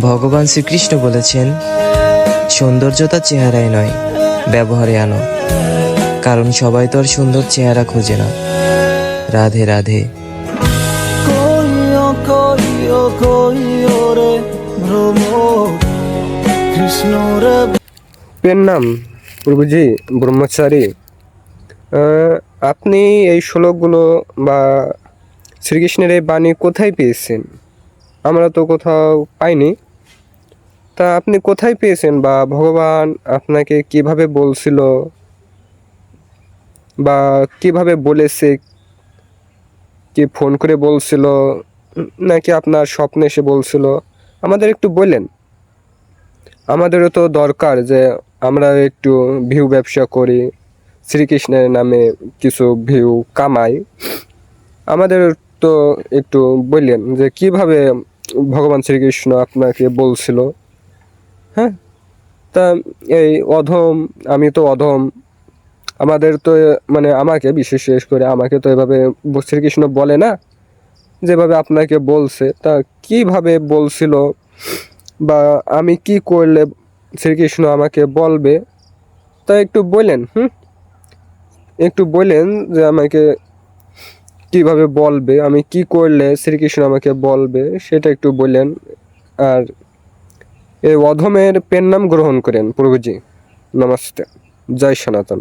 ভগবান শ্রীকৃষ্ণ বলেছেন সৌন্দর্যতা চেহারায় নয় ব্যবহারে আনো। কারণ সবাই তো আর সুন্দর চেহারা খোঁজে না। রাধে রাধে। কইও কইও কইও রে ভ্রমর কৃষ্ণ রে পেন নাম প্রভুজি ব্রহ্মচারী। আপনি এই শ্লোকগুলো বা শ্রীকৃষ্ণের এই বাণী কোথায় পেয়েছেন? আমরা তো কোথাও পাইনি। তা আপনি কোথায় পেয়েছেন বা ভগবান আপনাকে কীভাবে বলছিল বা কীভাবে বলেছে কি ফোন করে বলছিল নাকি আপনার স্বপ্নে এসে বলছিল? আমাদের একটু বললেন আমাদেরও তো দরকার যে আমরা একটু ভিউ ব্যবসা করি, শ্রীকৃষ্ণের নামে কিছু ভিউ কামাই। আমাদের তো একটু বললেন যে কীভাবে ভগবান শ্রীকৃষ্ণ আপনাকে বলছিল হ্যাঁ? তা এই অধম, আমি তো অধম, আমাদের তো মানে আমাকে বিশেষ বিশেষ করে আমাকে তো এভাবে শ্রীকৃষ্ণ বলে না, যেভাবে আপনাকে বলছে, তা কীভাবে বলছিল বা আমি কি করলে শ্রীকৃষ্ণ আমাকে বলবে, তা একটু বলেন, হুম? একটু বলেন যে আমাকে কীভাবে বলবে, আমি কি করলে শ্রীকৃষ্ণ আমাকে বলবে, সেটা একটু বললেন। আর এই অধমের পেন নাম গ্রহণ করেন, প্রভুজি। নমস্তে। জয় সনাতন।